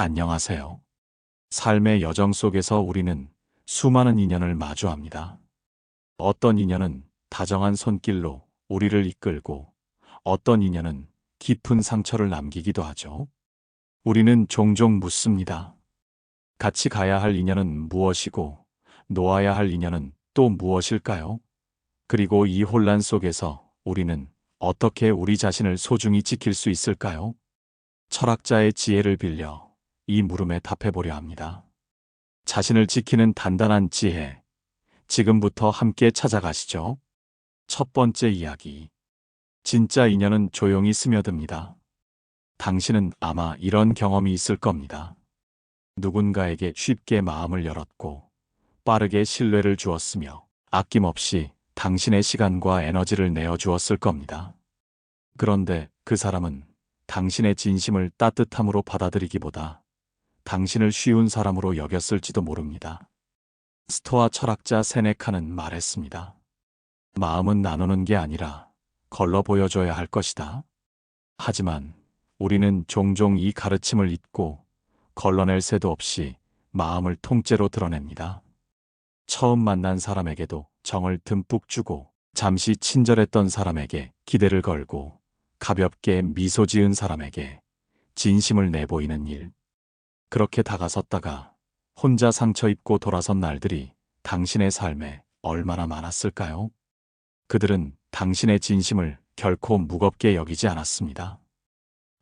안녕하세요. 삶의 여정 속에서 우리는 수많은 인연을 마주합니다. 어떤 인연은 다정한 손길로 우리를 이끌고 어떤 인연은 깊은 상처를 남기기도 하죠. 우리는 종종 묻습니다. 같이 가야 할 인연은 무엇이고 놓아야 할 인연은 또 무엇일까요? 그리고 이 혼란 속에서 우리는 어떻게 우리 자신을 소중히 지킬 수 있을까요? 철학자의 지혜를 빌려 이 물음에 답해보려 합니다. 자신을 지키는 단단한 지혜. 지금부터 함께 찾아가시죠. 첫 번째 이야기. 진짜 인연은 조용히 스며듭니다. 당신은 아마 이런 경험이 있을 겁니다. 누군가에게 쉽게 마음을 열었고 빠르게 신뢰를 주었으며 아낌없이 당신의 시간과 에너지를 내어 주었을 겁니다. 그런데 그 사람은 당신의 진심을 따뜻함으로 받아들이기보다 당신을 쉬운 사람으로 여겼을지도 모릅니다. 스토아 철학자 세네카는 말했습니다. 마음은 나누는 게 아니라 걸러 보여줘야 할 것이다. 하지만 우리는 종종 이 가르침을 잊고 걸러낼 새도 없이 마음을 통째로 드러냅니다. 처음 만난 사람에게도 정을 듬뿍 주고 잠시 친절했던 사람에게 기대를 걸고 가볍게 미소 지은 사람에게 진심을 내보이는 일. 그렇게 다가섰다가 혼자 상처 입고 돌아선 날들이 당신의 삶에 얼마나 많았을까요? 그들은 당신의 진심을 결코 무겁게 여기지 않았습니다.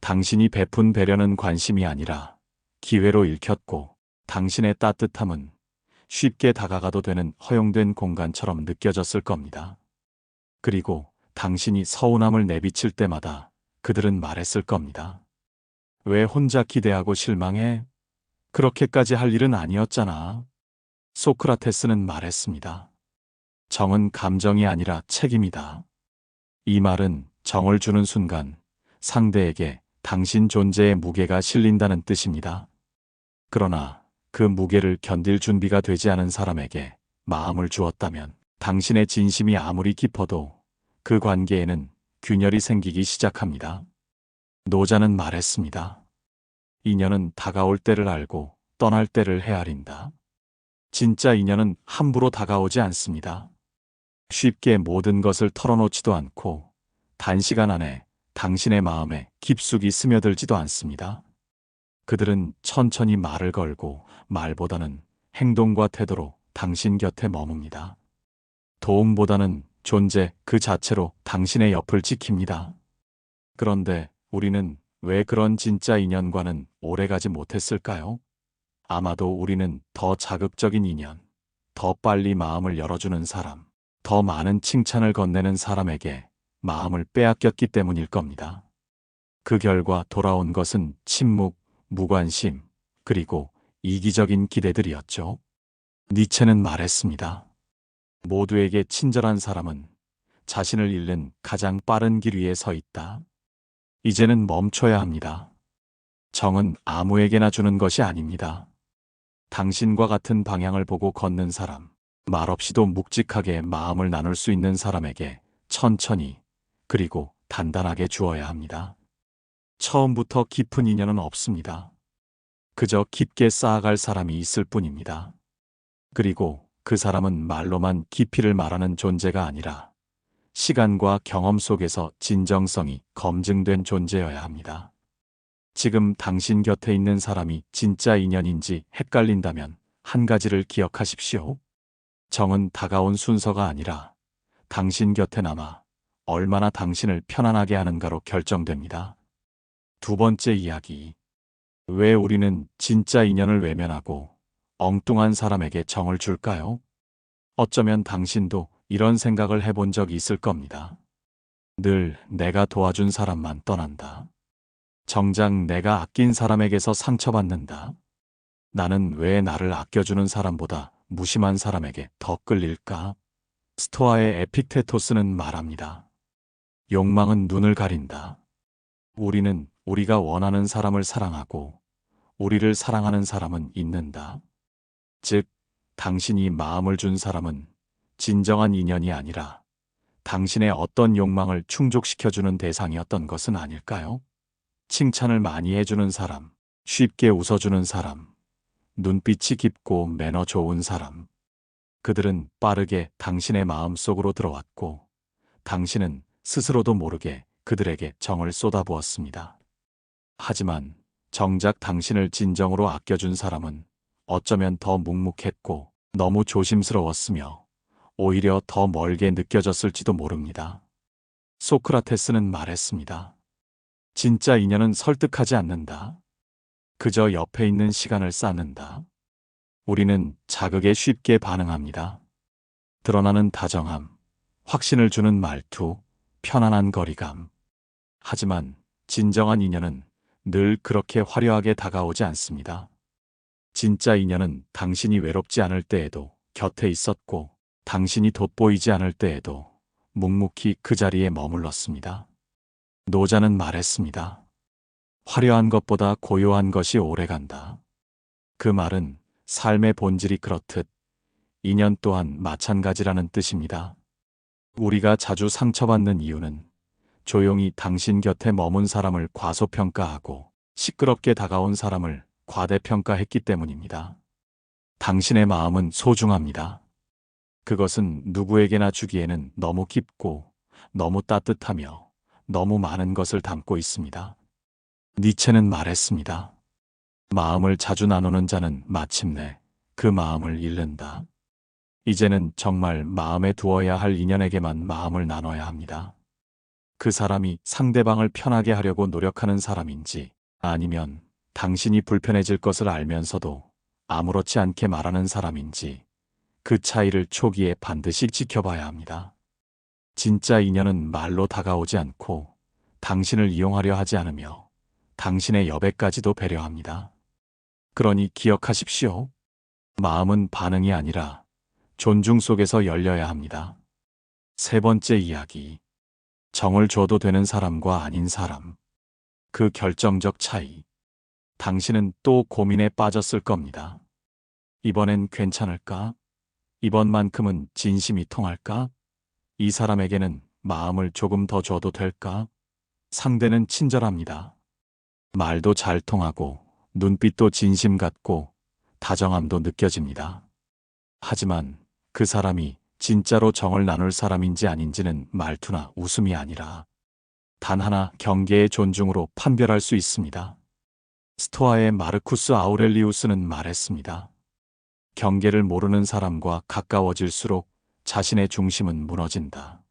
당신이 베푼 배려는 관심이 아니라 기회로 읽혔고 당신의 따뜻함은 쉽게 다가가도 되는 허용된 공간처럼 느껴졌을 겁니다. 그리고 당신이 서운함을 내비칠 때마다 그들은 말했을 겁니다. 왜 혼자 기대하고 실망해? 그렇게까지 할 일은 아니었잖아. 소크라테스는 말했습니다. 정은 감정이 아니라 책임이다. 이 말은 정을 주는 순간 상대에게 당신 존재의 무게가 실린다는 뜻입니다. 그러나 그 무게를 견딜 준비가 되지 않은 사람에게 마음을 주었다면 당신의 진심이 아무리 깊어도 그 관계에는 균열이 생기기 시작합니다. 노자는 말했습니다. 인연은 다가올 때를 알고 떠날 때를 헤아린다. 진짜 인연은 함부로 다가오지 않습니다. 쉽게 모든 것을 털어놓지도 않고 단시간 안에 당신의 마음에 깊숙이 스며들지도 않습니다. 그들은 천천히 말을 걸고 말보다는 행동과 태도로 당신 곁에 머뭅니다. 도움보다는 존재 그 자체로 당신의 옆을 지킵니다. 그런데 우리는 왜 그런 진짜 인연과는 오래가지 못했을까요? 아마도 우리는 더 자극적인 인연, 더 빨리 마음을 열어주는 사람, 더 많은 칭찬을 건네는 사람에게 마음을 빼앗겼기 때문일 겁니다. 그 결과 돌아온 것은 침묵, 무관심, 그리고 이기적인 기대들이었죠. 니체는 말했습니다. 모두에게 친절한 사람은 자신을 잃는 가장 빠른 길 위에 서 있다. 이제는 멈춰야 합니다. 정은 아무에게나 주는 것이 아닙니다. 당신과 같은 방향을 보고 걷는 사람, 말없이도 묵직하게 마음을 나눌 수 있는 사람에게 천천히 그리고 단단하게 주어야 합니다. 처음부터 깊은 인연은 없습니다. 그저 깊게 쌓아갈 사람이 있을 뿐입니다. 그리고 그 사람은 말로만 깊이를 말하는 존재가 아니라 시간과 경험 속에서 진정성이 검증된 존재여야 합니다. 지금 당신 곁에 있는 사람이 진짜 인연인지 헷갈린다면 한 가지를 기억하십시오. 정은 다가온 순서가 아니라 당신 곁에 남아 얼마나 당신을 편안하게 하는가로 결정됩니다. 두 번째 이야기. 왜 우리는 진짜 인연을 외면하고 엉뚱한 사람에게 정을 줄까요? 어쩌면 당신도 이런 생각을 해본 적이 있을 겁니다. 늘 내가 도와준 사람만 떠난다. 정작 내가 아낀 사람에게서 상처받는다. 나는 왜 나를 아껴주는 사람보다 무심한 사람에게 더 끌릴까? 스토아의 에픽테토스는 말합니다. 욕망은 눈을 가린다. 우리는 우리가 원하는 사람을 사랑하고 우리를 사랑하는 사람은 있는다. 즉, 당신이 마음을 준 사람은 진정한 인연이 아니라 당신의 어떤 욕망을 충족시켜주는 대상이었던 것은 아닐까요? 칭찬을 많이 해주는 사람, 쉽게 웃어주는 사람, 눈빛이 깊고 매너 좋은 사람. 그들은 빠르게 당신의 마음 속으로 들어왔고, 당신은 스스로도 모르게 그들에게 정을 쏟아부었습니다. 하지만 정작 당신을 진정으로 아껴준 사람은 어쩌면 더 묵묵했고 너무 조심스러웠으며 오히려 더 멀게 느껴졌을지도 모릅니다. 소크라테스는 말했습니다. 진짜 인연은 설득하지 않는다. 그저 옆에 있는 시간을 쌓는다. 우리는 자극에 쉽게 반응합니다. 드러나는 다정함, 확신을 주는 말투, 편안한 거리감. 하지만 진정한 인연은 늘 그렇게 화려하게 다가오지 않습니다. 진짜 인연은 당신이 외롭지 않을 때에도 곁에 있었고, 당신이 돋보이지 않을 때에도 묵묵히 그 자리에 머물렀습니다. 노자는 말했습니다. 화려한 것보다 고요한 것이 오래간다. 그 말은 삶의 본질이 그렇듯 인연 또한 마찬가지라는 뜻입니다. 우리가 자주 상처받는 이유는 조용히 당신 곁에 머문 사람을 과소평가하고 시끄럽게 다가온 사람을 과대평가했기 때문입니다. 당신의 마음은 소중합니다. 그것은 누구에게나 주기에는 너무 깊고 너무 따뜻하며 너무 많은 것을 담고 있습니다. 니체는 말했습니다. 마음을 자주 나누는 자는 마침내 그 마음을 잃는다. 이제는 정말 마음에 두어야 할 인연에게만 마음을 나눠야 합니다. 그 사람이 상대방을 편하게 하려고 노력하는 사람인지 아니면 당신이 불편해질 것을 알면서도 아무렇지 않게 말하는 사람인지 그 차이를 초기에 반드시 지켜봐야 합니다. 진짜 인연은 말로 다가오지 않고 당신을 이용하려 하지 않으며 당신의 여백까지도 배려합니다. 그러니 기억하십시오. 마음은 반응이 아니라 존중 속에서 열려야 합니다. 세 번째 이야기. 정을 줘도 되는 사람과 아닌 사람. 그 결정적 차이. 당신은 또 고민에 빠졌을 겁니다. 이번엔 괜찮을까? 이번만큼은 진심이 통할까? 이 사람에게는 마음을 조금 더 줘도 될까? 상대는 친절합니다. 말도 잘 통하고 눈빛도 진심 같고 다정함도 느껴집니다. 하지만 그 사람이 진짜로 정을 나눌 사람인지 아닌지는 말투나 웃음이 아니라 단 하나 경계의 존중으로 판별할 수 있습니다. 스토아의 마르쿠스 아우렐리우스는 말했습니다. 경계를 모르는 사람과 가까워질수록 자신의 중심은 무너진다.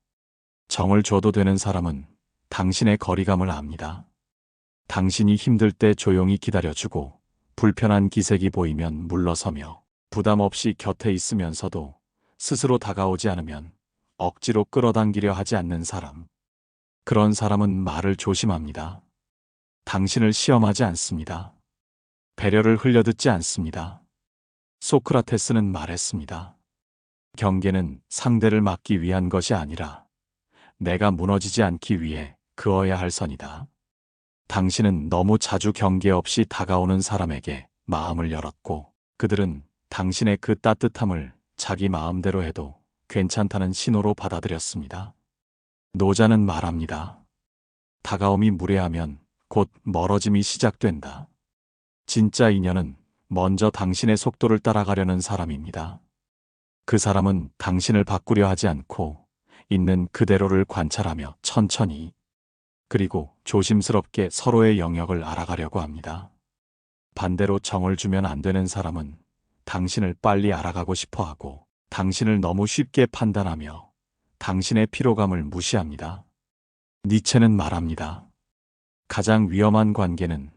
정을 줘도 되는 사람은 당신의 거리감을 압니다. 당신이 힘들 때 조용히 기다려주고 불편한 기색이 보이면 물러서며 부담 없이 곁에 있으면서도 스스로 다가오지 않으면 억지로 끌어당기려 하지 않는 사람. 그런 사람은 말을 조심합니다. 당신을 시험하지 않습니다. 배려를 흘려듣지 않습니다. 소크라테스는 말했습니다. 경계는 상대를 막기 위한 것이 아니라 내가 무너지지 않기 위해 그어야 할 선이다. 당신은 너무 자주 경계 없이 다가오는 사람에게 마음을 열었고 그들은 당신의 그 따뜻함을 자기 마음대로 해도 괜찮다는 신호로 받아들였습니다. 노자는 말합니다. 다가옴이 무례하면 곧 멀어짐이 시작된다. 진짜 인연은 먼저 당신의 속도를 따라가려는 사람입니다. 그 사람은 당신을 바꾸려 하지 않고 있는 그대로를 관찰하며 천천히 그리고 조심스럽게 서로의 영역을 알아가려고 합니다. 반대로 정을 주면 안 되는 사람은 당신을 빨리 알아가고 싶어 하고 당신을 너무 쉽게 판단하며 당신의 피로감을 무시합니다. 니체는 말합니다. 가장 위험한 관계는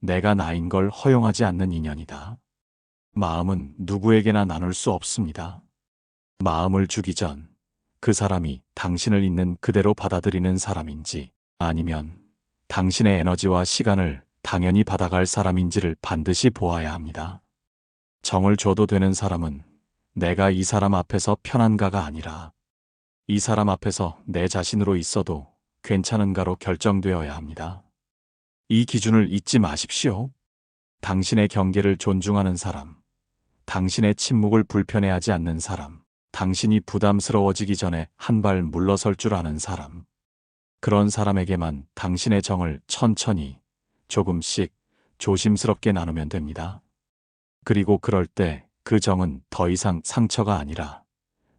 내가 나인 걸 허용하지 않는 인연이다. 마음은 누구에게나 나눌 수 없습니다. 마음을 주기 전 그 사람이 당신을 있는 그대로 받아들이는 사람인지 아니면 당신의 에너지와 시간을 당연히 받아갈 사람인지를 반드시 보아야 합니다. 정을 줘도 되는 사람은 내가 이 사람 앞에서 편한가가 아니라 이 사람 앞에서 내 자신으로 있어도 괜찮은가로 결정되어야 합니다. 이 기준을 잊지 마십시오. 당신의 경계를 존중하는 사람, 당신의 침묵을 불편해하지 않는 사람, 당신이 부담스러워지기 전에 한 발 물러설 줄 아는 사람. 그런 사람에게만 당신의 정을 천천히, 조금씩, 조심스럽게 나누면 됩니다. 그리고 그럴 때 그 정은 더 이상 상처가 아니라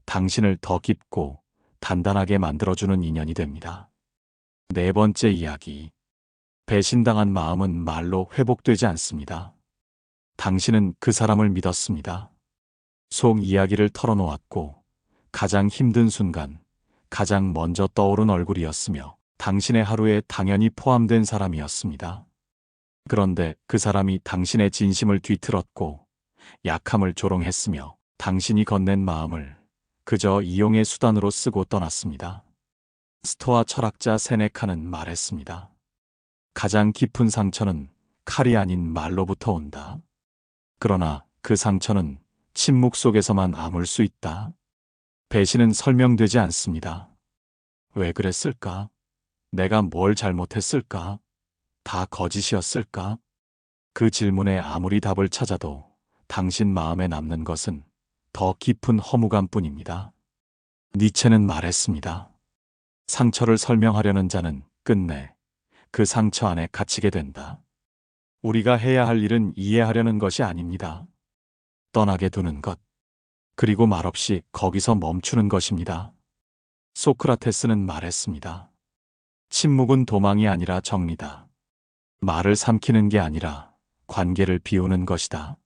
당신을 더 깊고 단단하게 만들어주는 인연이 됩니다. 네 번째 이야기. 배신당한 마음은 말로 회복되지 않습니다. 당신은 그 사람을 믿었습니다. 속 이야기를 털어놓았고 가장 힘든 순간, 가장 먼저 떠오른 얼굴이었으며 당신의 하루에 당연히 포함된 사람이었습니다. 그런데 그 사람이 당신의 진심을 뒤틀었고 약함을 조롱했으며 당신이 건넨 마음을 그저 이용의 수단으로 쓰고 떠났습니다. 스토아 철학자 세네카는 말했습니다. 가장 깊은 상처는 칼이 아닌 말로부터 온다. 그러나 그 상처는 침묵 속에서만 아물 수 있다. 배신은 설명되지 않습니다. 왜 그랬을까? 내가 뭘 잘못했을까? 다 거짓이었을까? 그 질문에 아무리 답을 찾아도 당신 마음에 남는 것은 더 깊은 허무감 뿐입니다. 니체는 말했습니다. 상처를 설명하려는 자는 끝내 그 상처 안에 갇히게 된다. 우리가 해야 할 일은 이해하려는 것이 아닙니다. 떠나게 두는 것, 그리고 말없이 거기서 멈추는 것입니다. 소크라테스는 말했습니다. 침묵은 도망이 아니라 정리다. 말을 삼키는 게 아니라 관계를 비우는 것이다.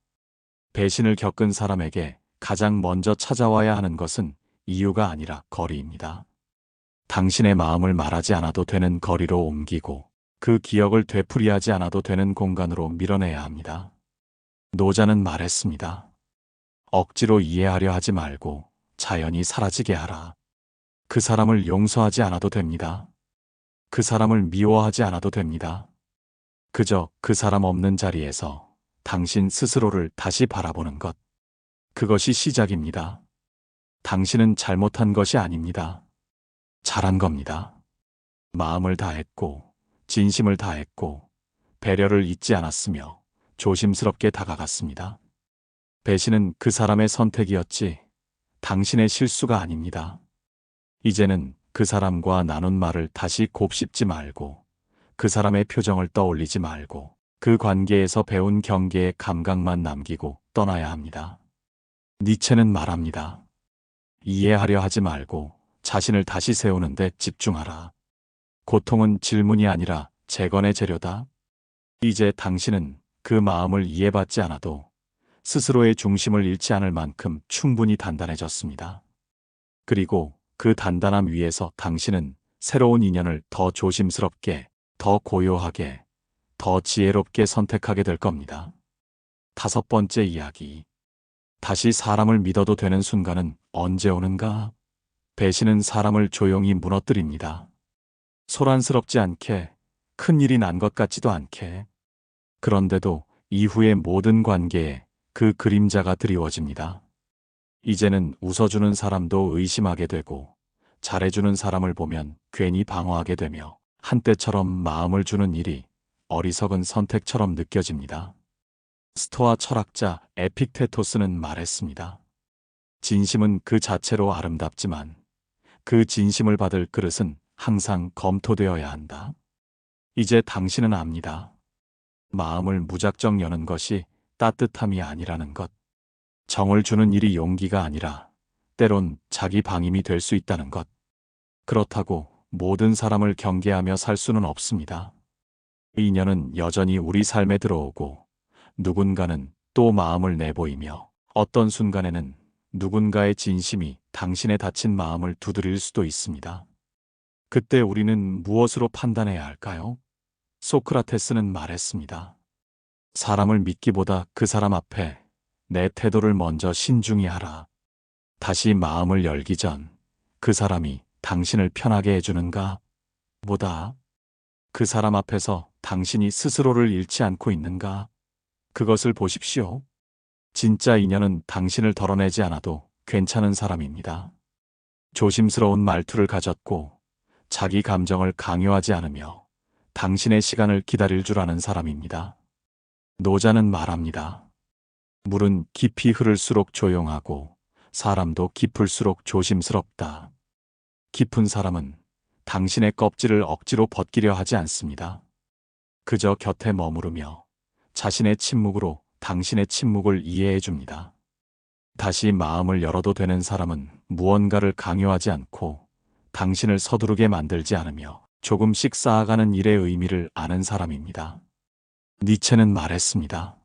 배신을 겪은 사람에게 가장 먼저 찾아와야 하는 것은 이유가 아니라 거리입니다. 당신의 마음을 말하지 않아도 되는 거리로 옮기고 그 기억을 되풀이하지 않아도 되는 공간으로 밀어내야 합니다. 노자는 말했습니다. 억지로 이해하려 하지 말고 자연히 사라지게 하라. 그 사람을 용서하지 않아도 됩니다. 그 사람을 미워하지 않아도 됩니다. 그저 그 사람 없는 자리에서 당신 스스로를 다시 바라보는 것. 그것이 시작입니다. 당신은 잘못한 것이 아닙니다. 잘한 겁니다. 마음을 다했고, 진심을 다했고, 배려를 잊지 않았으며 조심스럽게 다가갔습니다. 배신은 그 사람의 선택이었지, 당신의 실수가 아닙니다. 이제는 그 사람과 나눈 말을 다시 곱씹지 말고, 그 사람의 표정을 떠올리지 말고, 그 관계에서 배운 경계의 감각만 남기고 떠나야 합니다. 니체는 말합니다. 이해하려 하지 말고 자신을 다시 세우는데 집중하라. 고통은 질문이 아니라 재건의 재료다. 이제 당신은 그 마음을 이해받지 않아도 스스로의 중심을 잃지 않을 만큼 충분히 단단해졌습니다. 그리고 그 단단함 위에서 당신은 새로운 인연을 더 조심스럽게, 더 고요하게, 더 지혜롭게 선택하게 될 겁니다. 다섯 번째 이야기. 다시 사람을 믿어도 되는 순간은 언제 오는가? 배신은 사람을 조용히 무너뜨립니다. 소란스럽지 않게, 큰 일이 난 것 같지도 않게. 그런데도 이후의 모든 관계에 그 그림자가 드리워집니다. 이제는 웃어주는 사람도 의심하게 되고, 잘해주는 사람을 보면 괜히 방어하게 되며, 한때처럼 마음을 주는 일이 어리석은 선택처럼 느껴집니다. 스토아 철학자 에픽테토스는 말했습니다. 진심은 그 자체로 아름답지만 그 진심을 받을 그릇은 항상 검토되어야 한다. 이제 당신은 압니다. 마음을 무작정 여는 것이 따뜻함이 아니라는 것. 정을 주는 일이 용기가 아니라 때론 자기 방임이 될 수 있다는 것. 그렇다고 모든 사람을 경계하며 살 수는 없습니다. 인연은 여전히 우리 삶에 들어오고 누군가는 또 마음을 내보이며 어떤 순간에는 누군가의 진심이 당신의 다친 마음을 두드릴 수도 있습니다. 그때 우리는 무엇으로 판단해야 할까요? 소크라테스는 말했습니다. 사람을 믿기보다 그 사람 앞에 내 태도를 먼저 신중히 하라. 다시 마음을 열기 전 그 사람이 당신을 편하게 해주는가? 보다 그 사람 앞에서 당신이 스스로를 잃지 않고 있는가? 그것을 보십시오. 진짜 인연은 당신을 덜어내지 않아도 괜찮은 사람입니다. 조심스러운 말투를 가졌고 자기 감정을 강요하지 않으며 당신의 시간을 기다릴 줄 아는 사람입니다. 노자는 말합니다. 물은 깊이 흐를수록 조용하고 사람도 깊을수록 조심스럽다. 깊은 사람은 당신의 껍질을 억지로 벗기려 하지 않습니다. 그저 곁에 머무르며 자신의 침묵으로 당신의 침묵을 이해해 줍니다. 다시 마음을 열어도 되는 사람은 무언가를 강요하지 않고 당신을 서두르게 만들지 않으며 조금씩 쌓아가는 일의 의미를 아는 사람입니다. 니체는 말했습니다.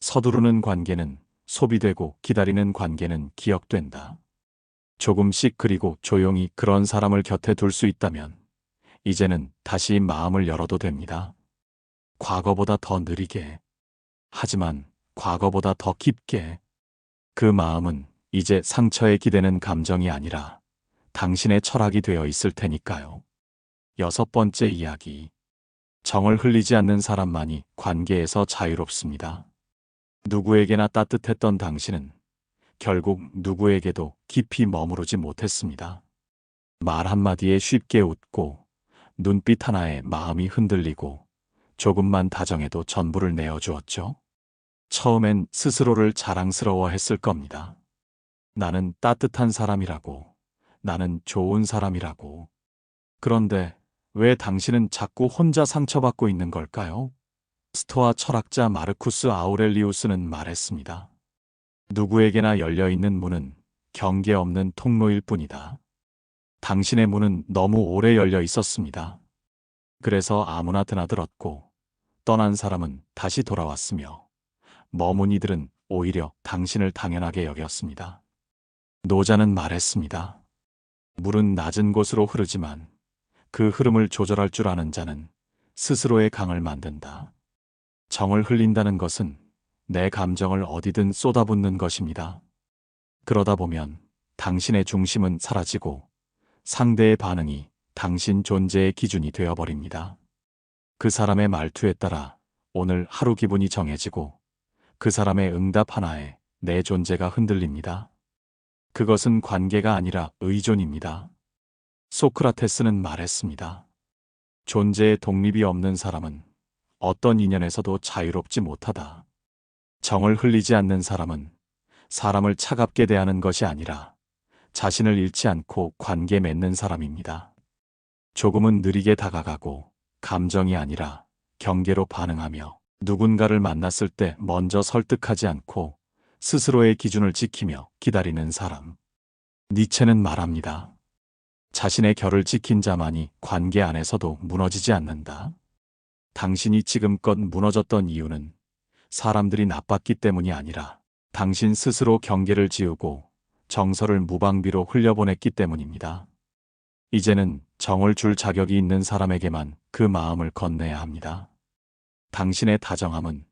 서두르는 관계는 소비되고 기다리는 관계는 기억된다. 조금씩 그리고 조용히 그런 사람을 곁에 둘 수 있다면 이제는 다시 마음을 열어도 됩니다. 과거보다 더 느리게. 하지만 과거보다 더 깊게. 그 마음은 이제 상처에 기대는 감정이 아니라 당신의 철학이 되어 있을 테니까요. 여섯 번째 이야기. 정을 흘리지 않는 사람만이 관계에서 자유롭습니다. 누구에게나 따뜻했던 당신은 결국 누구에게도 깊이 머무르지 못했습니다. 말 한마디에 쉽게 웃고 눈빛 하나에 마음이 흔들리고 조금만 다정해도 전부를 내어주었죠. 처음엔 스스로를 자랑스러워 했을 겁니다. 나는 따뜻한 사람이라고, 나는 좋은 사람이라고. 그런데 왜 당신은 자꾸 혼자 상처받고 있는 걸까요? 스토아 철학자 마르쿠스 아우렐리우스는 말했습니다. 누구에게나 열려있는 문은 경계 없는 통로일 뿐이다. 당신의 문은 너무 오래 열려 있었습니다. 그래서 아무나 드나들었고 떠난 사람은 다시 돌아왔으며 머문 이들은 오히려 당신을 당연하게 여겼습니다. 노자는 말했습니다. 물은 낮은 곳으로 흐르지만 그 흐름을 조절할 줄 아는 자는 스스로의 강을 만든다. 정을 흘린다는 것은 내 감정을 어디든 쏟아붓는 것입니다. 그러다 보면 당신의 중심은 사라지고 상대의 반응이 당신 존재의 기준이 되어버립니다. 그 사람의 말투에 따라 오늘 하루 기분이 정해지고 그 사람의 응답 하나에 내 존재가 흔들립니다. 그것은 관계가 아니라 의존입니다. 소크라테스는 말했습니다. 존재의 독립이 없는 사람은 어떤 인연에서도 자유롭지 못하다. 정을 흘리지 않는 사람은 사람을 차갑게 대하는 것이 아니라 자신을 잃지 않고 관계 맺는 사람입니다. 조금은 느리게 다가가고 감정이 아니라 경계로 반응하며 누군가를 만났을 때 먼저 설득하지 않고 스스로의 기준을 지키며 기다리는 사람. 니체는 말합니다. 자신의 결을 지킨 자만이 관계 안에서도 무너지지 않는다. 당신이 지금껏 무너졌던 이유는 사람들이 나빴기 때문이 아니라 당신 스스로 경계를 지우고 정서를 무방비로 흘려보냈기 때문입니다. 이제는 정을 줄 자격이 있는 사람에게만 그 마음을 건네야 합니다. 당신의 다정함은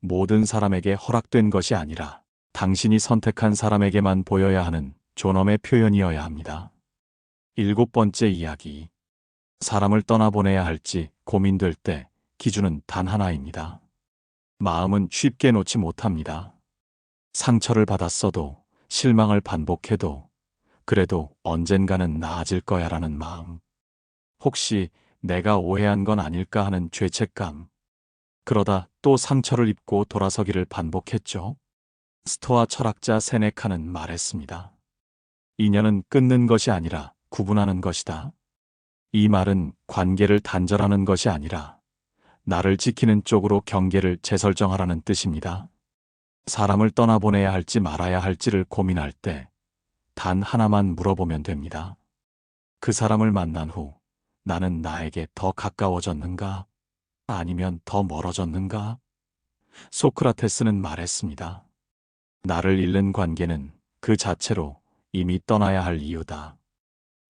모든 사람에게 허락된 것이 아니라 당신이 선택한 사람에게만 보여야 하는 존엄의 표현이어야 합니다. 일곱 번째 이야기. 사람을 떠나보내야 할지 고민될 때 기준은 단 하나입니다. 마음은 쉽게 놓지 못합니다. 상처를 받았어도 실망을 반복해도 그래도 언젠가는 나아질 거야 라는 마음. 혹시 내가 오해한 건 아닐까 하는 죄책감. 그러다 또 상처를 입고 돌아서기를 반복했죠. 스토아 철학자 세네카는 말했습니다. 인연은 끊는 것이 아니라 구분하는 것이다. 이 말은 관계를 단절하는 것이 아니라 나를 지키는 쪽으로 경계를 재설정하라는 뜻입니다. 사람을 떠나보내야 할지 말아야 할지를 고민할 때 단 하나만 물어보면 됩니다. 그 사람을 만난 후 나는 나에게 더 가까워졌는가? 아니면 더 멀어졌는가? 소크라테스는 말했습니다. 나를 잃는 관계는 그 자체로 이미 떠나야 할 이유다.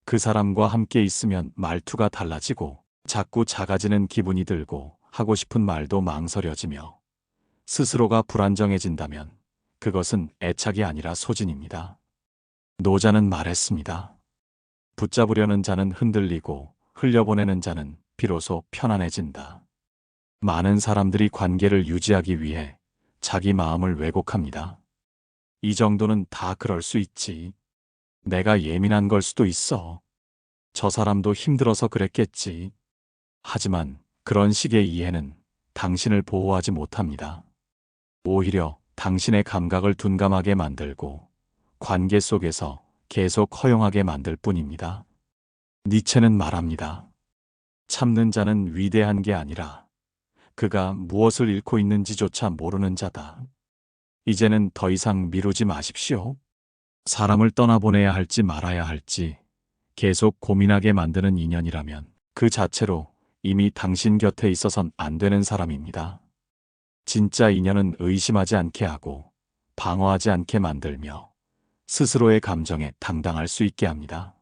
그 사람과 함께 있으면 말투가 달라지고 자꾸 작아지는 기분이 들고 하고 싶은 말도 망설여지며 스스로가 불안정해진다면 그것은 애착이 아니라 소진입니다. 노자는 말했습니다. 붙잡으려는 자는 흔들리고 흘려보내는 자는 비로소 편안해진다. 많은 사람들이 관계를 유지하기 위해 자기 마음을 왜곡합니다. 이 정도는 다 그럴 수 있지. 내가 예민한 걸 수도 있어. 저 사람도 힘들어서 그랬겠지. 하지만 그런 식의 이해는 당신을 보호하지 못합니다. 오히려 당신의 감각을 둔감하게 만들고 관계 속에서 계속 허용하게 만들 뿐입니다. 니체는 말합니다. 참는 자는 위대한 게 아니라 그가 무엇을 잃고 있는지조차 모르는 자다. 이제는 더 이상 미루지 마십시오. 사람을 떠나보내야 할지 말아야 할지 계속 고민하게 만드는 인연이라면 그 자체로 이미 당신 곁에 있어선 안 되는 사람입니다. 진짜 인연은 의심하지 않게 하고 방어하지 않게 만들며 스스로의 감정에 당당할 수 있게 합니다.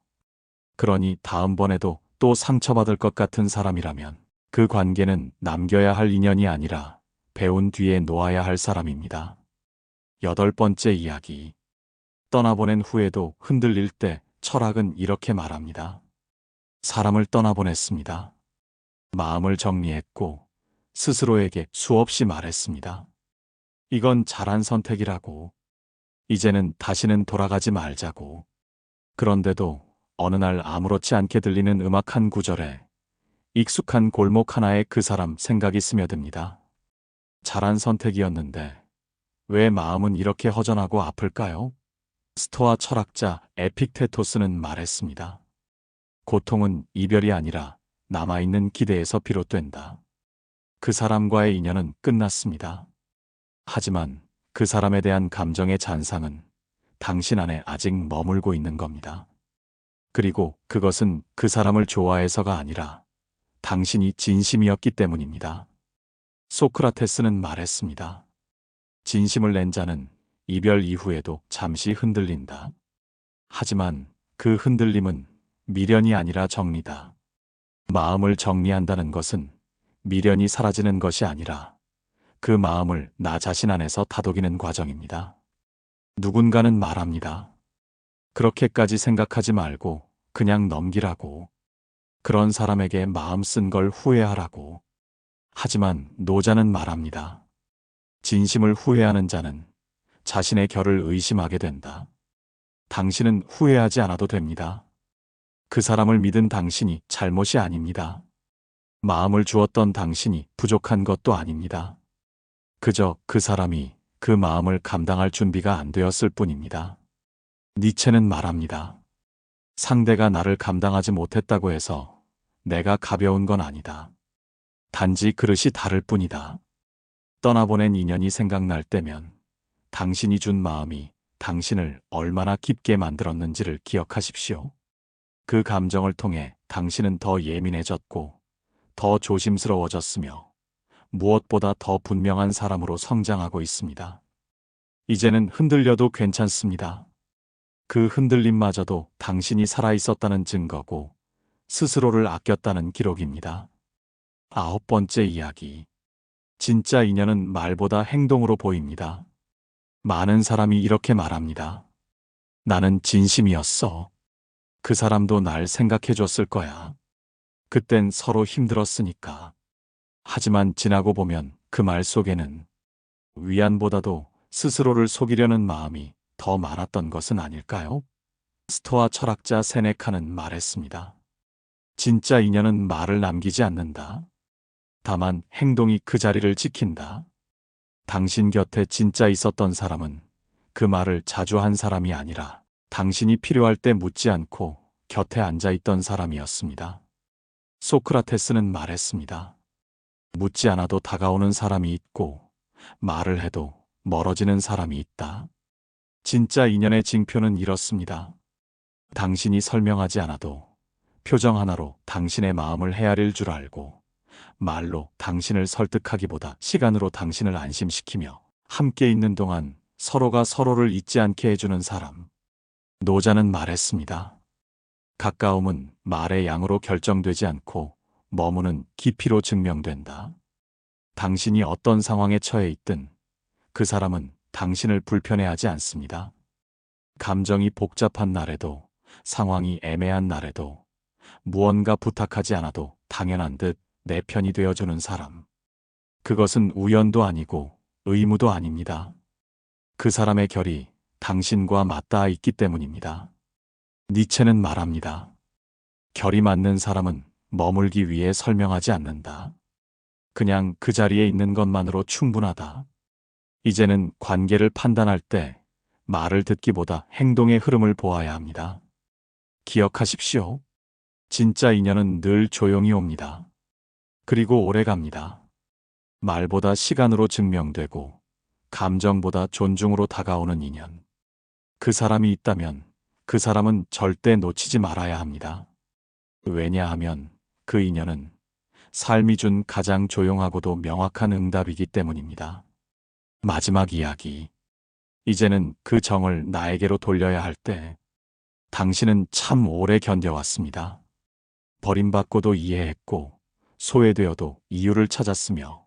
그러니 다음번에도 또 상처받을 것 같은 사람이라면 그 관계는 남겨야 할 인연이 아니라 배운 뒤에 놓아야 할 사람입니다. 여덟 번째 이야기. 떠나보낸 후에도 흔들릴 때 철학은 이렇게 말합니다. 사람을 떠나보냈습니다. 마음을 정리했고 스스로에게 수없이 말했습니다. 이건 잘한 선택이라고. 이제는 다시는 돌아가지 말자고. 그런데도 어느 날 아무렇지 않게 들리는 음악 한 구절에 익숙한 골목 하나에 그 사람 생각이 스며듭니다. 잘한 선택이었는데 왜 마음은 이렇게 허전하고 아플까요? 스토아 철학자 에픽테토스는 말했습니다. 고통은 이별이 아니라 남아있는 기대에서 비롯된다. 그 사람과의 인연은 끝났습니다. 하지만 그 사람에 대한 감정의 잔상은 당신 안에 아직 머물고 있는 겁니다. 그리고 그것은 그 사람을 좋아해서가 아니라 당신이 진심이었기 때문입니다. 소크라테스는 말했습니다. 진심을 낸 자는 이별 이후에도 잠시 흔들린다. 하지만 그 흔들림은 미련이 아니라 정리다. 마음을 정리한다는 것은 미련이 사라지는 것이 아니라 그 마음을 나 자신 안에서 다독이는 과정입니다. 누군가는 말합니다. 그렇게까지 생각하지 말고 그냥 넘기라고. 그런 사람에게 마음 쓴 걸 후회하라고. 하지만 노자는 말합니다. 진심을 후회하는 자는 자신의 결을 의심하게 된다. 당신은 후회하지 않아도 됩니다. 그 사람을 믿은 당신이 잘못이 아닙니다. 마음을 주었던 당신이 부족한 것도 아닙니다. 그저 그 사람이 그 마음을 감당할 준비가 안 되었을 뿐입니다. 니체는 말합니다. 상대가 나를 감당하지 못했다고 해서 내가 가벼운 건 아니다. 단지 그릇이 다를 뿐이다. 떠나보낸 인연이 생각날 때면 당신이 준 마음이 당신을 얼마나 깊게 만들었는지를 기억하십시오. 그 감정을 통해 당신은 더 예민해졌고 더 조심스러워졌으며 무엇보다 더 분명한 사람으로 성장하고 있습니다. 이제는 흔들려도 괜찮습니다. 그 흔들림마저도 당신이 살아있었다는 증거고 스스로를 아꼈다는 기록입니다. 아홉 번째 이야기. 진짜 인연은 말보다 행동으로 보입니다. 많은 사람이 이렇게 말합니다. 나는 진심이었어. 그 사람도 날 생각해 줬을 거야. 그땐 서로 힘들었으니까. 하지만 지나고 보면 그 말 속에는 위안보다도 스스로를 속이려는 마음이 더 많았던 것은 아닐까요? 스토아 철학자 세네카는 말했습니다. 진짜 인연은 말을 남기지 않는다. 다만 행동이 그 자리를 지킨다. 당신 곁에 진짜 있었던 사람은 그 말을 자주 한 사람이 아니라 당신이 필요할 때 묻지 않고 곁에 앉아 있던 사람이었습니다. 소크라테스는 말했습니다. 묻지 않아도 다가오는 사람이 있고 말을 해도 멀어지는 사람이 있다. 진짜 인연의 징표는 이렇습니다. 당신이 설명하지 않아도 표정 하나로 당신의 마음을 헤아릴 줄 알고 말로 당신을 설득하기보다 시간으로 당신을 안심시키며 함께 있는 동안 서로가 서로를 잊지 않게 해주는 사람. 노자는 말했습니다. 가까움은 말의 양으로 결정되지 않고 머무는 깊이로 증명된다. 당신이 어떤 상황에 처해 있든 그 사람은 당신을 불편해하지 않습니다. 감정이 복잡한 날에도 상황이 애매한 날에도 무언가 부탁하지 않아도 당연한 듯 내 편이 되어주는 사람. 그것은 우연도 아니고 의무도 아닙니다. 그 사람의 결이 당신과 맞닿아 있기 때문입니다. 니체는 말합니다. 결이 맞는 사람은 머물기 위해 설명하지 않는다. 그냥 그 자리에 있는 것만으로 충분하다. 이제는 관계를 판단할 때 말을 듣기보다 행동의 흐름을 보아야 합니다. 기억하십시오. 진짜 인연은 늘 조용히 옵니다. 그리고 오래 갑니다. 말보다 시간으로 증명되고 감정보다 존중으로 다가오는 인연. 그 사람이 있다면 그 사람은 절대 놓치지 말아야 합니다. 왜냐하면 그 인연은 삶이 준 가장 조용하고도 명확한 응답이기 때문입니다. 마지막 이야기. 이제는 그 정을 나에게로 돌려야 할 때, 당신은 참 오래 견뎌왔습니다. 버림받고도 이해했고, 소외되어도 이유를 찾았으며,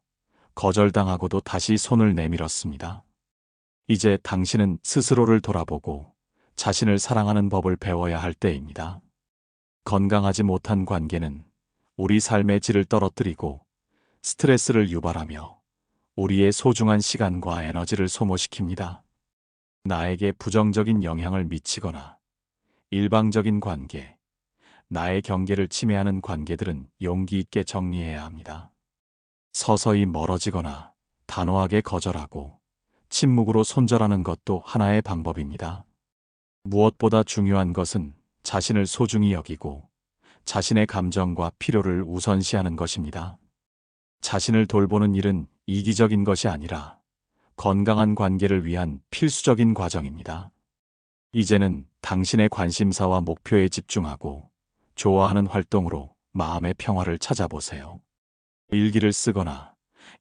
거절당하고도 다시 손을 내밀었습니다. 이제 당신은 스스로를 돌아보고 자신을 사랑하는 법을 배워야 할 때입니다. 건강하지 못한 관계는 우리 삶의 질을 떨어뜨리고 스트레스를 유발하며 우리의 소중한 시간과 에너지를 소모시킵니다. 나에게 부정적인 영향을 미치거나 일방적인 관계, 나의 경계를 침해하는 관계들은 용기 있게 정리해야 합니다. 서서히 멀어지거나 단호하게 거절하고 침묵으로 손절하는 것도 하나의 방법입니다. 무엇보다 중요한 것은 자신을 소중히 여기고 자신의 감정과 필요를 우선시하는 것입니다. 자신을 돌보는 일은 이기적인 것이 아니라 건강한 관계를 위한 필수적인 과정입니다. 이제는 당신의 관심사와 목표에 집중하고 좋아하는 활동으로 마음의 평화를 찾아보세요. 일기를 쓰거나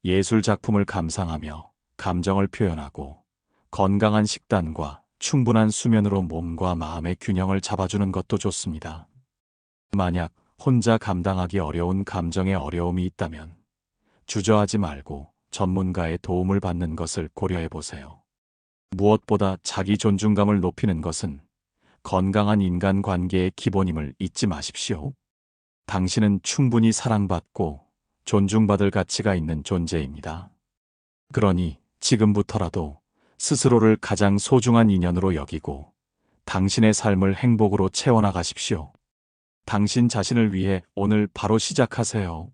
예술 작품을 감상하며 감정을 표현하고 건강한 식단과 충분한 수면으로 몸과 마음의 균형을 잡아주는 것도 좋습니다. 만약 혼자 감당하기 어려운 감정에 어려움이 있다면 주저하지 말고 전문가의 도움을 받는 것을 고려해 보세요. 무엇보다 자기 존중감을 높이는 것은 건강한 인간 관계의 기본임을 잊지 마십시오. 당신은 충분히 사랑받고 존중받을 가치가 있는 존재입니다. 그러니 지금부터라도 스스로를 가장 소중한 인연으로 여기고 당신의 삶을 행복으로 채워나가십시오. 당신 자신을 위해 오늘 바로 시작하세요.